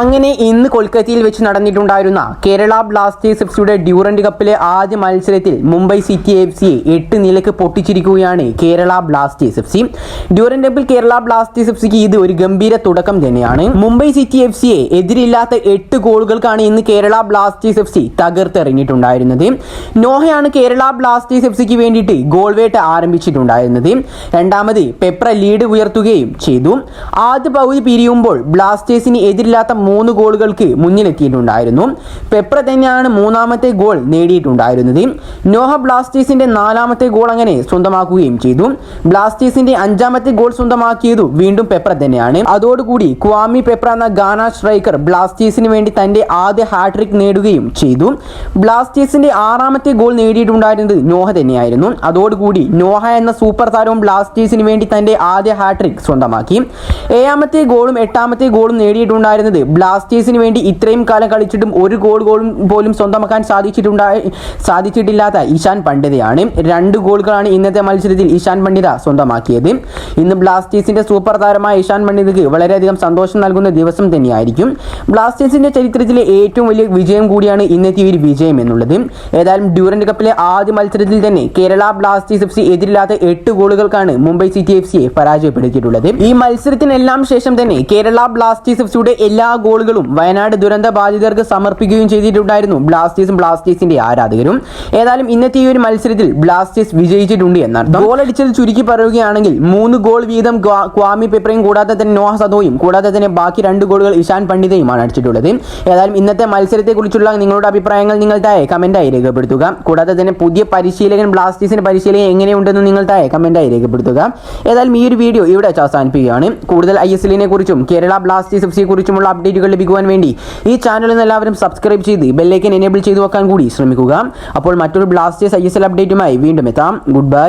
അങ്ങനെ ഇന്ന് കൊൽക്കത്തയിൽ വെച്ച് നടന്നിട്ടുണ്ടായിരുന്ന കേരള ബ്ലാസ്റ്റേഴ്സ് എഫ് സിയുടെ ഡ്യൂറന്റ് കപ്പിലെ ആദ്യ മത്സരത്തിൽ മുംബൈ സിറ്റി എഫ് സിയെ എട്ട് നിലയ്ക്ക് പൊട്ടിച്ചിരിക്കുകയാണ് Kerala Blasters F C. Durand കപ്പിൽ കേരള ബ്ലാസ്റ്റേഴ്സ് എഫ് സിക്ക് ഇത് ഒരു ഗംഭീര തുടക്കം തന്നെയാണ്. മുംബൈ സിറ്റി എഫ് സിയെ എതിരില്ലാത്ത എട്ട് ഗോളുകൾക്കാണ് ഇന്ന് കേരള ബ്ലാസ്റ്റേഴ്സ് എഫ് സി തകർത്തെറിഞ്ഞിട്ടുണ്ടായിരുന്നത്. നോഹയാണ് കേരള ബ്ലാസ്റ്റേഴ്സ് എഫ് സിക്ക് വേണ്ടിയിട്ട് ഗോൾ വേട്ട ആരംഭിച്ചിട്ടുണ്ടായിരുന്നത്. രണ്ടാമത് പെപ്ര ലീഡ് ഉയർത്തുകയും ചെയ്തു. ആദ്യ പകുതി പിരിയുമ്പോൾ ബ്ലാസ്റ്റേഴ്സിന് എതിരില്ലാത്ത മൂന്ന് ഗോളുകൾക്ക് മുന്നിലെത്തിയിട്ടുണ്ടായിരുന്നു. പെപ്ര തന്നെയാണ് മൂന്നാമത്തെ ഗോൾ നേടിയിട്ടുണ്ടായിരുന്നത്. നോഹ ബ്ലാസ്റ്റേഴ്സിന്റെ നാലാമത്തെ ഗോൾ അങ്ങനെ സ്വന്തമാക്കുകയും ചെയ്തു. ബ്ലാസ്റ്റേഴ്സിന്റെ അഞ്ചാമത്തെ ഗോൾ സ്വന്തമാക്കിയതും വീണ്ടും പെപ്ര തന്നെയാണ്. അതോടുകൂടി ക്വാമി പെപ്ര എന്ന ഗാന സ്ട്രൈക്കർ ബ്ലാസ്റ്റേഴ്സിന് വേണ്ടി തന്റെ ആദ്യ ഹാട്രിക് നേടുകയും ചെയ്തു. ബ്ലാസ്റ്റേഴ്സിന്റെ ആറാമത്തെ ഗോൾ നേടിയിട്ടുണ്ടായിരുന്നത് നോഹ തന്നെയായിരുന്നു. അതോടുകൂടി നോഹ എന്ന സൂപ്പർ താരവും ബ്ലാസ്റ്റേഴ്സിന് വേണ്ടി തന്റെ ആദ്യ ഹാട്രിക് സ്വന്തമാക്കി. ഏഴാമത്തെ ഗോളും എട്ടാമത്തെ ഗോളും നേടിയിട്ടുണ്ടായിരുന്നത് ബ്ലാസ്റ്റേഴ്സിന് വേണ്ടി ഇത്രയും കാലം കളിച്ചിട്ടും ഒരു ഗോൾ ഗോളും പോലും സ്വന്തമാക്കാൻ സാധിച്ചിട്ടുണ്ടായി സാധിച്ചിട്ടില്ലാത്ത ഇഷാൻ പണ്ഡിതയാണ്. രണ്ട് ഗോളുകളാണ് ഇന്നത്തെ മത്സരത്തിൽ ഇഷാൻ പണ്ഡിത സ്വന്തമാക്കിയത്. ഇന്ന് ബ്ലാസ്റ്റേഴ്സിന്റെ സൂപ്പർ താരമായ ഇഷാൻ പണ്ഡിതയ്ക്ക് വളരെയധികം സന്തോഷം നൽകുന്ന ദിവസം തന്നെയായിരിക്കും. ബ്ലാസ്റ്റേഴ്സിന്റെ ചരിത്രത്തിലെ ഏറ്റവും വലിയ വിജയം കൂടിയാണ് ഇന്നത്തെ ഒരു വിജയം എന്നുള്ളത്. ഏതായാലും ഡ്യൂറന്റ് കപ്പിലെ ആദ്യ മത്സരത്തിൽ തന്നെ കേരള ബ്ലാസ്റ്റേഴ്സ് എഫ് സി എതിരില്ലാത്ത എട്ട് ഗോളുകൾക്കാണ് മുംബൈ സിറ്റി എഫ് സിയെ പരാജയപ്പെടുത്തിയിട്ടുള്ളത്. ഈ മത്സരത്തിനെല്ലാം ശേഷം തന്നെ കേരള ബ്ലാസ്റ്റേഴ്സ് എഫ് സിയുടെ എല്ലാ ഗോളുകളും വയനാട് ദുരന്ത ബാധിതർക്ക് സമർപ്പിക്കുകയും ചെയ്തിട്ടുണ്ടായിരുന്നു. ബ്ലാസ്റ്റേഴ്സും ബ്ലാസ്റ്റേഴ്സിന്റെ ആരാധകരും. ഏതായാലും ഇന്നത്തെ ഈ ഒരു മത്സരത്തിൽ ബ്ലാസ്റ്റേഴ്സ് വിജയിച്ചിട്ടുണ്ട് എന്നർത്ഥം. ഗോൾ അടിച്ചത് ചുരുക്കി പറയുകയാണെങ്കിൽ മൂന്ന് ഗോൾ വീതം ക്വാമി പെപ്രയും കൂടാതെ തന്നെ നോഹ സദോയും കൂടാതെ തന്നെ ബാക്കി രണ്ട് ഗോളുകൾ ഇഷാൻ പണ്ഡിതയുമാണ് അടിച്ചിട്ടുള്ളത്. ഏതായാലും ഇന്നത്തെ മത്സരത്തെക്കുറിച്ചുള്ള നിങ്ങളുടെ അഭിപ്രായങ്ങൾ നിങ്ങൾ താഴെ രേഖപ്പെടുത്തുക. കൂടാതെ തന്നെ പുതിയ പരിശീലകൻ ബ്ലാസ്റ്റേഴ്സിന്റെ പരിശീലകൻ എങ്ങനെയുണ്ടെന്ന് നിങ്ങൾ താഴെ രേഖപ്പെടുത്തുക. ഏതായാലും ഈ ഒരു വീഡിയോ ഇവിടെ അവസാനിപ്പിക്കുകയാണ്. കൂടുതൽ ഐ എസ് എല്ലിനെ കുറിച്ചും കേരള ബ്ലാസ്റ്റേഴ്സ് എഫ് സിയെ കുറിച്ചുമുള്ള അപ്ഡേറ്റുകൾ ലഭിക്കുവാൻ വേണ്ടി ഈ ചാനൽ നിന്ന് എല്ലാവരും സബ്സ്ക്രൈബ് ചെയ്ത് ബെല്ലേക്കൻ എനേബിൾ ചെയ്തു വെക്കാൻ കൂടി ശ്രമിക്കുക. അപ്പോൾ മറ്റൊരു ബ്ലാസ്റ്റേഴ്സ് ഐ എസ് എൽ അപ്ഡേറ്റുമായി വീണ്ടും എത്താം. Good bye